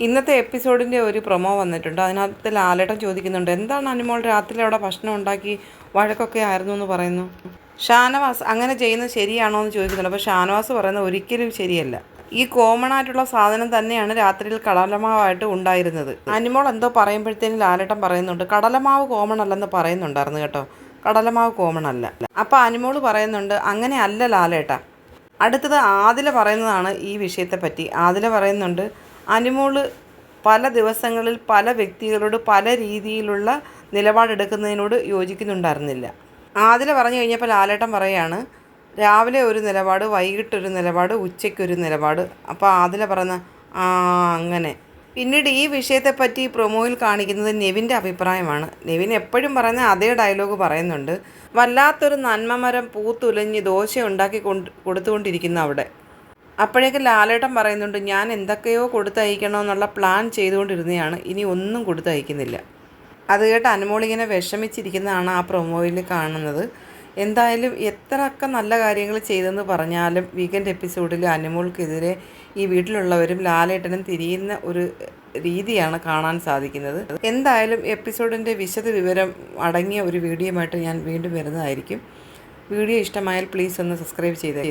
ഇന്നത്തെ എപ്പിസോഡിന്റെ ഒരു പ്രൊമോ വന്നിട്ടുണ്ട്. അതിനകത്ത് ലാലേട്ടൻ ചോദിക്കുന്നുണ്ട് എന്താണ് അനുമോൾ രാത്രി അവിടെ ഭക്ഷണം ഉണ്ടാക്കി? വഴക്കൊക്കെ ആയിരുന്നു എന്ന് പറയുന്നു. ഷാനവാസ് അങ്ങനെ ചെയ്യുന്നത് ശരിയാണോ? എന്ന് ചോദിക്കുന്നുണ്ട്. അപ്പോൾ ഷാനവാസ് പറയുന്നത് ഒരിക്കലും ശരിയല്ല. ഈ കോമൺ ആയിട്ടുള്ള സാധനം തന്നെയാണ് രാത്രിയിൽ കടലമാവായിട്ട് ഉണ്ടായിരുന്നത്. അനിമോൾ എന്തോ പറയുമ്പോഴത്തേനും ലാലേട്ടൻ പറയുന്നുണ്ട് കടലമാവ് കോമൺ അല്ലെന്ന് പറയുന്നുണ്ടായിരുന്നു കേട്ടോ. കടലമാവ് കോമൺ അല്ല. അപ്പോൾ അനിമോൾ പറയുന്നുണ്ട് അങ്ങനെ അല്ല ലാലേട്ട. അടുത്തത് ആദില പറയുന്നതാണ് ഈ വിഷയത്തെപ്പറ്റി ആദില പറയുന്നുണ്ട് അനുമോൾ പല ദിവസങ്ങളിൽ പല വ്യക്തികളോട് പല രീതിയിലുള്ള നിലപാടെടുക്കുന്നതിനോട് യോജിക്കുന്നുണ്ടായിരുന്നില്ല. ആദില പറഞ്ഞു കഴിഞ്ഞപ്പോൾ ലാലേട്ടൻ പറയുകയാണ് രാവിലെ ഒരു നിലപാട് വൈകിട്ടൊരു നിലപാട് ഉച്ചയ്ക്കൊരു നിലപാട്. അപ്പോൾ ആദില പറയുന്ന ആ അങ്ങനെ. പിന്നീട് ഈ വിഷയത്തെപ്പറ്റി പ്രൊമോയിൽ കാണിക്കുന്നത് നെവിന്റെ അഭിപ്രായമാണ്. നെവിൻ എപ്പോഴും പറയുന്ന അതേ ഡയലോഗ് പറയുന്നുണ്ട്. വല്ലാത്തൊരു നന്മമരം പൂത്തുലഞ്ഞ് ദോശ ഉണ്ടാക്കി കൊണ്ട് കൊടുത്തുകൊണ്ടിരിക്കുന്ന അവിടെ. അപ്പോഴേക്കും ലാലേട്ടൻ പറയുന്നുണ്ട് ഞാൻ എന്തൊക്കെയോ കൊടുത്തയക്കണമെന്നുള്ള പ്ലാൻ ചെയ്തുകൊണ്ടിരുന്നതാണ് ഇനി ഒന്നും കൊടുത്തയക്കുന്നില്ല. അത് കേട്ട് അനുമോളിങ്ങനെ വിഷമിച്ചിരിക്കുന്നതാണ് ആ പ്രൊമോയിൽ കാണുന്നത്. എന്തായാലും എത്രയൊക്കെ നല്ല കാര്യങ്ങൾ ചെയ്തെന്ന് പറഞ്ഞാലും വീക്കെൻഡ് എപ്പിസോഡിൽ അനുമോൾക്കെതിരെ ഈ വീട്ടിലുള്ളവരും ലാലേട്ടനും തിരിയുന്ന ഒരു രീതിയാണ് കാണാൻ സാധിക്കുന്നത്. എന്തായാലും എപ്പിസോഡിന്റെ വിശദ വിവരം അടങ്ങിയ ഒരു വീഡിയോയുമായിട്ട് ഞാൻ വീണ്ടും വരുന്നതായിരിക്കും. വീഡിയോ ഇഷ്ടമായാൽ പ്ലീസ് ഒന്ന് സബ്സ്ക്രൈബ് ചെയ്തേ